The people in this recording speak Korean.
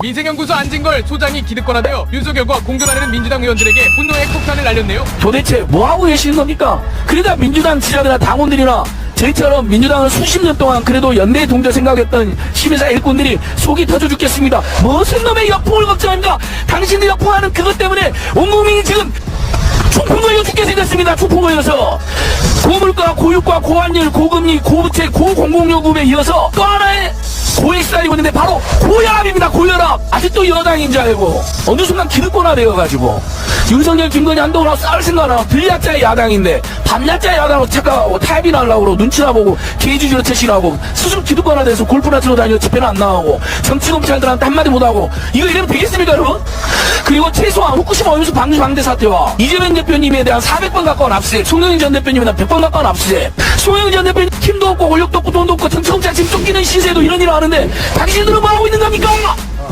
미생연구소 안진걸 소장이 기득권화되어 윤석열과 공존하려는 민주당 의원들에게 분노의 폭탄을 날렸네요. 도대체 뭐하고 계시는 겁니까? 그러다 민주당 지자들이나 당원들이나 저희처럼 민주당을 수십 년 동안 그래도 연대 동조 생각했던 시민사 일꾼들이 속이 터져 죽겠습니다. 무슨 놈의 역풍을 걱정합니까? 당신들 역풍하는 그것 때문에 온 국민이 지금 충풍 걸려 죽게 생겼습니다. 충풍 걸려서 고물가, 고유가, 고환율, 고금리, 고부채, 고공공요금에 이어서 또 하나 의 고액 쌓이고 있는데 바로 고혈압입니다. 고혈압. 아직도 여당인 줄 알고 어느 순간 기득권화 되어가지고 윤석열, 김건희, 한동훈하고 싸울 생각 하고 들야자의 야당인데 밤야자의 야당으로 착각하고 하려고 그러고 눈치나 보고 개주주로 채신하고 스스로 기득권화 돼서 골프나 치러 다니고 집회는 안 나가고 정치 검찰들한테 한마디 못하고 이거 이러면 되겠습니까 여러분? 그리고 최소한 후쿠시마 오염수 방류 방대 사태와 이재명 대표님에 대한 400번 가까운 압수수색 송영인 전 대표님에 대한 100번 가까운 압수수색 송영인 전 대표님 힘도 없고 권력도 없고 돈도 없고 정치 검찰 지금 쫓기는 신세도 이런 일을 하는데 당신들은 뭐 하고 있는 겁니까?